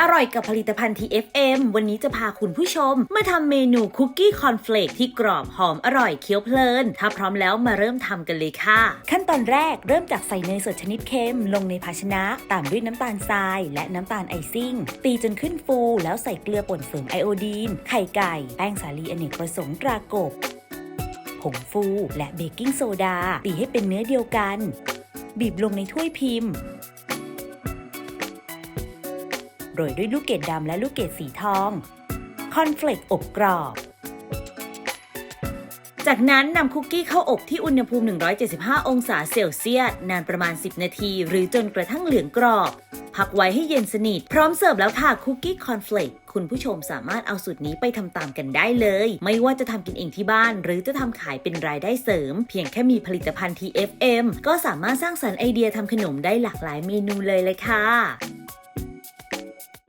อร่อยกับผลิตภัณฑ์ TFM วันนี้จะพาคุณผู้ชม มาทำเมนูคุกกี้คอนเฟลกที่กรอบหอมอร่อยเคี้ยวเพลิน ถ้าพร้อมแล้วมาเริ่มทำกันเลยค่ะ ขั้นตอนแรกเริ่มจากใส่เนยสดชนิดเค็มลงในภาชนะ ตามด้วยน้ำตาลทราย และน้ำตาลไอซิ่ง ตีจนขึ้นฟูแล้วใส่เกลือป่นเสริมไอโอดีน ไข่ไก่ แป้งสาลีอเนกประสงค์ตรากบ ผงฟูและเบกกิ้งโซดา ตีให้เป็นเนื้อเดียวกัน บีบลงในถ้วยพิมพ์ โรยด้วยลูกเกดดำและลูกเกดสีทอง คอนเฟลกอบกรอบ จากนั้นนำคุกกี้เข้าอบที่อุณหภูมิ 175 องศาเซลเซียส นานประมาณ 10 นาที หรือจนกระทั่งเหลืองกรอบ พักไว้ให้เย็นสนิท พร้อมเสิร์ฟแล้วค่ะคุกกี้คอนเฟลกคุณผู้ชมสามารถเอาสูตรนี้ไปทำตามกันได้เลย ไม่ว่าจะทำกินเองที่บ้าน หรือจะทำขายเป็นรายได้เสริม เพียงแค่มีผลิตภัณฑ์ TFM ก็สามารถสร้างสรรค์ไอเดียทำขนมได้หลากหลายเมนูเลยเลยค่ะ